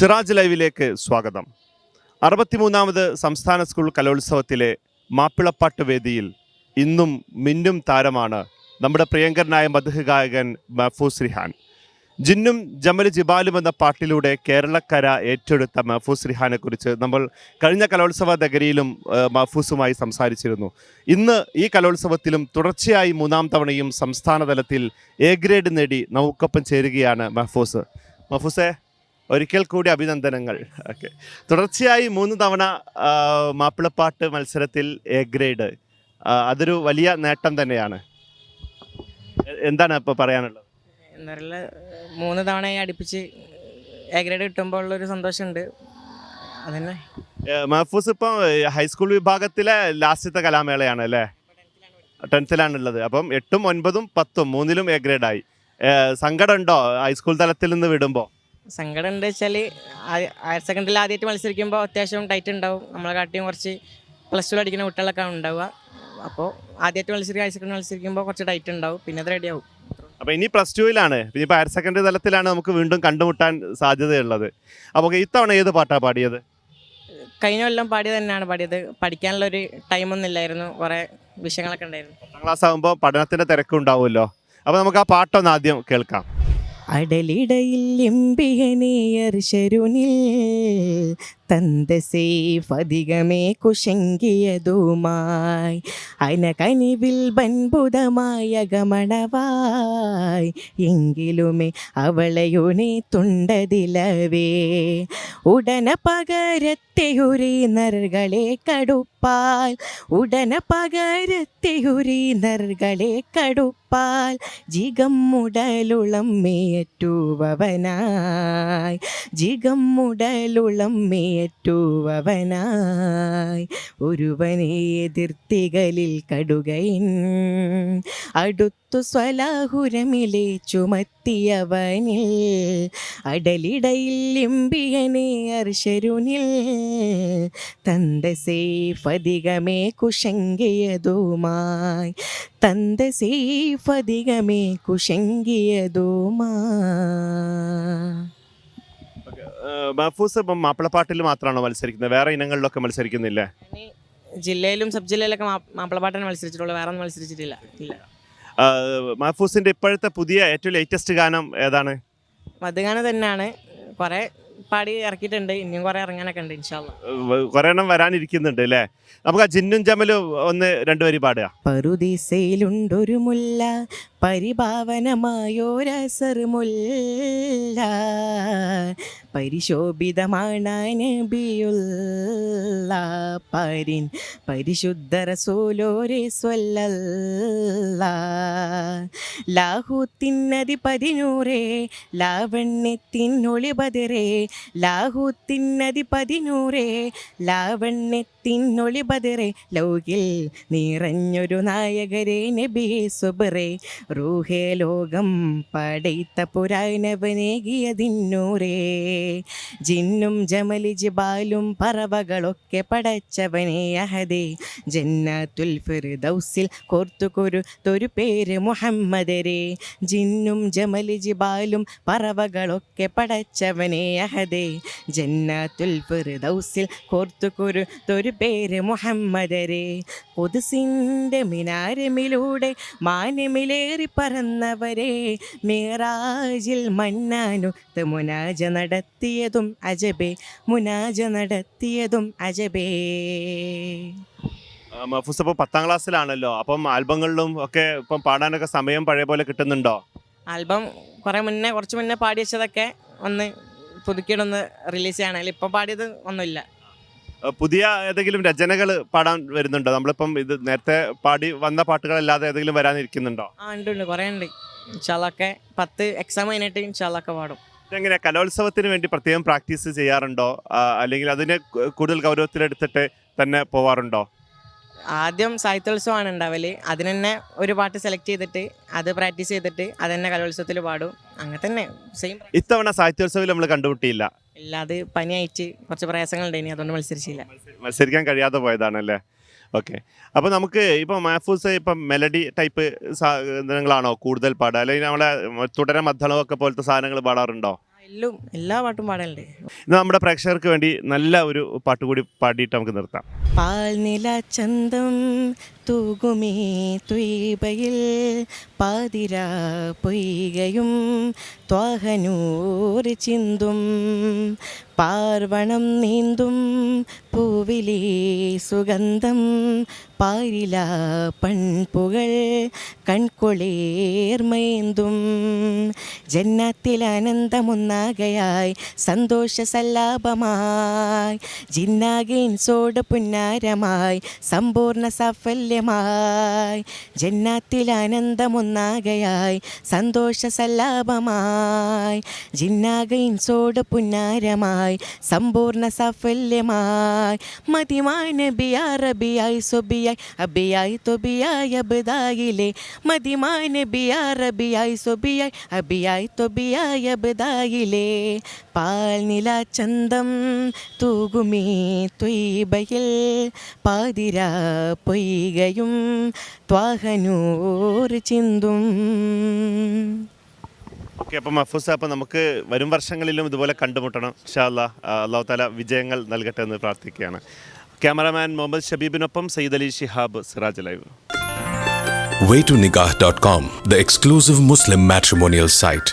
സിറാജ് ലൈവിലേക്ക് സ്വാഗതം. അറുപത്തിമൂന്നാമത് സംസ്ഥാന സ്കൂൾ കലോത്സവത്തിലെ മാപ്പിളപ്പാട്ട് വേദിയിൽ ഇന്നും മിന്നും താരമാണ് നമ്മുടെ പ്രിയങ്കരനായ മധുഹ ഗായകൻ മഹഫൂസ് റിഹാൻ. ജിന്നും ജമൽ ജിബാലും എന്ന പാട്ടിലൂടെ കേരളക്കര ഏറ്റെടുത്ത മഹഫൂസ് റിഹാനെ കുറിച്ച് നമ്മൾ കഴിഞ്ഞ കലോത്സവ നഗരിയിലും മഹഫൂസുമായി സംസാരിച്ചിരുന്നു. ഇന്ന് ഈ കലോത്സവത്തിലും തുടർച്ചയായി മൂന്നാം തവണയും സംസ്ഥാന തലത്തിൽ എ ഗ്രേഡ് നേടി നമുക്കൊപ്പം ചേരുകയാണ് മഹഫൂസ്. മഹഫൂസെ ഒരിക്കൽ കൂടി അഭിനന്ദനങ്ങൾ. ഓക്കെ. തുടർച്ചയായി മൂന്ന് തവണ മാപ്പിളപ്പാട്ട് മത്സരത്തിൽ എ ഗ്രേഡ്. അതൊരു വലിയ നേട്ടം തന്നെയാണ്. എന്താണ് ഇപ്പോൾ പറയാനുള്ളത്? എന്നറിയില്ല മൂന്ന് തവണയായി അടുപ്പിച്ച് എ ഗ്രേഡ് കിട്ടുമ്പോൾ ഉള്ളൊരു സന്തോഷമുണ്ട്. അതന്നെ. മഹഫൂസ് ഇപ്പം ഹൈസ്കൂൾ വിഭാഗത്തിലെ ലാസ്റ്റത്തെ കലാമേളയാണ് അല്ലേ? ടെൻത്തിലാണുള്ളത്. അപ്പം എട്ടും ഒൻപതും പത്തും മൂന്നിലും എ ഗ്രേഡായി. സങ്കടമുണ്ടോ? ഹൈസ്കൂൾ തലത്തിൽ നിന്ന് വിടുമ്പോൾ സങ്കടം ഉണ്ട് വെച്ചാൽ ഹയർ സെക്കൻഡറിയിൽ ആദ്യമായിട്ട് മത്സരിക്കുമ്പോൾ അത്യാവശ്യം ടൈറ്റ് ഉണ്ടാവും. നമ്മളെ കാട്ടിയും കുറച്ച് പ്ലസ് ടു അടിക്കുന്ന കുട്ടികളൊക്കെ ഉണ്ടാവുക. അപ്പോൾ ആദ്യമായിട്ട് മത്സരിക്കുക ഹയർ സെക്കൻഡറി മത്സരിക്കുമ്പോൾ കുറച്ച് ടൈറ്റ് ഉണ്ടാവും. പിന്നെ അത് റെഡിയാവും അപ്പോൾ ഇനി പ്ലസ് ടുവിലാണ് പിന്നെ ഇപ്പോൾ ഹയർ സെക്കൻഡറി തലത്തിലാണ് നമുക്ക് വീണ്ടും കണ്ടുമുട്ടാൻ സാധ്യതയുള്ളത്. അപ്പോൾ ഇത്തവണ ഏത് പാട്ടാണ് പാടിയത്? കഴിഞ്ഞ കൊല്ലം പാടിയത് തന്നെയാണ് പാടിയത്. പഠിക്കാനുള്ള ഒരു ടൈമൊന്നും ഇല്ലായിരുന്നു. കുറേ വിഷയങ്ങളൊക്കെ ഉണ്ടായിരുന്നു. പത്താം ക്ലാസ് ആകുമ്പോൾ പഠനത്തിന്റെ തിരക്കുണ്ടാവുമല്ലോ അപ്പോൾ നമുക്ക് ആ പാട്ടൊന്ന് ആദ്യം കേൾക്കാം. അടലിടയിൽ എംപിയനേയർ ശരുനിൽ തന്ത സേഫ് അധികമേ കുശങ്കിയതുമായി. അനകനിവിൽ ബൻപുതമായ ഗമണവായി എങ്കിലുമേ അവളയുണി തുണ്ടതിലവേ. ഉടന പകരത്തെയുരി നറുകളെ കടുപ്പാൽ. ഉടന പകരത്തെയുരി നറുകളെ കടുപ്പാൽ. ജിഗം മുടലുളം മേറ്റുവവനായി ജിഗം മേറ്റുവവനായി ഒരുവനെ എതിർത്തികളിൽ കടുകയിൻ. അടുത്തു സ്വലാഹുരമിലെ ചുമത്തിയവനിൽ അടലിടയിൽ ഇമ്പിയനെ അർശരുനിൽ. തന്ത സേഫധികമേ കുശങ്കിയതുമായി. തന്ത സേഫധികമേ കുശങ്കിയതുമായി മഹഫൂസ് ഇപ്പം മാപ്പിളപ്പാട്ടിൽ മാത്രമാണോ മത്സരിക്കുന്നത്? വേറെ ഇനങ്ങളിലൊക്കെ മത്സരിക്കുന്നില്ലേ? ജില്ലയിലും സബ് ജില്ലയിലൊക്കെ മാപ്പിളപ്പാട്ടിന് മത്സരിച്ചിട്ടുള്ളൂ. വേറെ ഒന്നും മത്സരിച്ചിട്ടില്ല. ഇല്ല. മഹഫൂസിന്റെ ഇപ്പോഴത്തെ പുതിയ ഏറ്റവും ലേറ്റസ്റ്റ് ഗാനം ഏതാണ്? മധുഗാനം തന്നെയാണ്. കുറേ പാടി ഇറക്കിയിട്ടുണ്ട്. ഇനിയും കുറേ ഇറങ്ങാനൊക്കെ ഉണ്ട് ഇൻഷാല്ല കുറെ എണ്ണം വരാനിരിക്കുന്നുണ്ട് അല്ലേ? നമുക്ക് ആ ജിന്നും ജമലും ഒന്ന് രണ്ടുപേരും പാടുക. പറുദീസയിലുണ്ടൊരു മുല്ല. പരിഭാവനമായോരസർ മുല്ല പരിശോഭിതമാണ് നബിയുള്ള പരിൻ പരിശുദ്ധ റസൂലോരെ സ്വല്ല ലാഹൂത്തിനതി പതിനൂറേ ലാവണ്യത്തിനൊളിപതിരേ ലാഹൂത്തിനതി പതിനൂറേ ലാവണ്യത്തിനൊളി ബദറെ ലൗകിൽ നിറഞ്ഞൊരു നായകരെ നബി സുബറെ റൂഹേ ലോകം പടൈത്ത പുരാനവനേകിയതിന്നൂരേ. ജിന്നും ജമലി ജിബാലും പറവകളൊക്കെ പടച്ചവനെ അഹദേ. ജന്നാത്തുൽ ഫിർദൗസിൽ കോർത്തുകൊരു തൊരു പേര് മുഹമ്മദരെ. ജിന്നും ജമലി ജിബാലും പറവകളൊക്കെ പടച്ചവനെ അഹദേ. ജന്നാത്തുൽ ഫിർദൗസിൽ കോർത്തുകൊരു തൊരു പേര് മുഹമ്മദരെ. പൊതുസിന്റെ മിനാരമിലൂടെ മാന്യമിലേറി പറന്നവരെ. മീറാജിൽ മന്നാനു മുനാജ നടത്തിയതും അജബേ. മുനാജ നടത്തിയതും അജബേ. ആ, അപ്പോൾ പത്താം ക്ലാസ്സിലാണല്ലോ. അപ്പം ആൽബങ്ങളിലും ഒക്കെ ഇപ്പം പാടാനൊക്കെ സമയം പഴയ പോലെ കിട്ടുന്നുണ്ടോ? ആൽബം കുറേ മുന്നേ കുറച്ച് മുന്നേ പാടി വെച്ചതൊക്കെ ഒന്ന് പുതുക്കിയിട്ടൊന്ന് റിലീസ് ചെയ്യണമെങ്കിൽ ഇപ്പം പാടിയത് ഒന്നുമില്ല. പുതിയ ഏതെങ്കിലും രചനകൾ പാടാൻ വരുന്നുണ്ടോ? നമ്മളിപ്പം ഇത് നേരത്തെ പാടി വന്ന പാട്ടുകളല്ലാതെ ഏതെങ്കിലും വരാനിരിക്കുന്നുണ്ടോ? ആ ഉണ്ട് ഉണ്ട് കുറേ ഉണ്ട് ഇൻഷാല്ലൊക്കെ പത്ത് എക്സാം കഴിഞ്ഞിട്ട് ഇൻഷാല്ലൊക്കെ പാടും. എങ്ങനെ കലോത്സവത്തിന് വേണ്ടി പ്രത്യേകം പ്രാക്ടീസ് ചെയ്യാറുണ്ടോ? ആ, അല്ലെങ്കിൽ അതിനെ കു- കൂടുതൽ ഗൗരവത്തിലെടുത്തിട്ട് തന്നെ പോവാറുണ്ടോ? ആദ്യം സാഹിത്യോത്സവമാണ് ഉണ്ടാവൽ. അതിന് തന്നെ ഒരു പാട്ട് സെലക്ട് ചെയ്തിട്ട് അത് പ്രാക്ടീസ് ചെയ്തിട്ട് അത് തന്നെ കലോത്സവത്തിൽ പാടും. അങ്ങനെ തന്നെ സെയിം ഇത്തവണ സാഹിത്യോത്സവത്തിൽ നമ്മൾ കണ്ടുമുട്ടിയില്ല. ഇല്ല അത് പനിയായിട്ട് കുറച്ച് പ്രയാസങ്ങളുണ്ടായിനി അതുകൊണ്ട് മത്സരിച്ചില്ല. മത്സരിക്കാൻ കഴിയാതെ പോയതാണല്ലേ? ഓക്കെ. അപ്പോൾ നമുക്ക് ഇപ്പോൾ മാഫൂസ് ഇപ്പം മെലഡി ടൈപ്പ് സാധനങ്ങളാണോ കൂടുതൽ പാടുക? അല്ലെങ്കിൽ നമ്മളെ തുടരെ മദ്ദളമൊക്കെ പോലത്തെ സാധനങ്ങൾ പാടാറുണ്ടോ? എല്ലാം എല്ലാ പാട്ടും പാടലുണ്ട്. ഇന്ന് നമ്മുടെ പ്രേക്ഷകർക്ക് വേണ്ടി നല്ല ഒരു പാട്ട് കൂടി പാടിയിട്ട് നമുക്ക് നിർത്താം. പാൽനില ചന്തം തൂകുമേ ത്വീപയിൽ പാതിര പൊയ്കയും ത്വാഹനൂർ ചിന്തും പാർവണം നീന്തും പൂവിലെ സുഗന്ധം പാരില പൺപുകൾ കൺകൊളേർമേന്തും ജന്നത്തിൽ ആനന്ദമൊന്നാകയായി സന്തോഷ സല്ലാപമായി ജിന്നാകേൻ സോട് പുന്നാരമായി സമ്പൂർണ സാഫല്യമായി ജന്നാത്തിൽ ആനന്ദമൊന്നാകയായി. സന്തോഷ സല്ലാപമായി ജിന്നാക ഇൻസോട് പുന്നാരമായി. സമ്പൂർണ സാഫല്യമായി. മതിമാനബിയാറബിയായി നബിയാ റബിയായി സൊബിയായി അബിയായി തൊബിയായി അബദായിലെ. റബിയായി സൊബിയായി അബിയായി തൊബിയായി അബദായിലെ. പാൽനില ചന്തം തൂകുമേ ത്വീബയിൽ പാതിര പൊയ്കയും ത്വാഹനൂർ ചിന്തും. ഓക്കെ അപ്പം മഫൂസ അപ്പം നമുക്ക് വരും വർഷങ്ങളിലും ഇതുപോലെ കണ്ടുമുട്ടണം. ഷാ അല്ലാ അള്ളാഹു താല വിജയങ്ങൾ നൽകട്ടെ എന്ന് പ്രാർത്ഥിക്കുകയാണ്. Cameraman Muhammad ഷബീബിനൊപ്പം Sayyid Ali Shihab Siraj live. Waytonikah.com, the exclusive Muslim matrimonial site.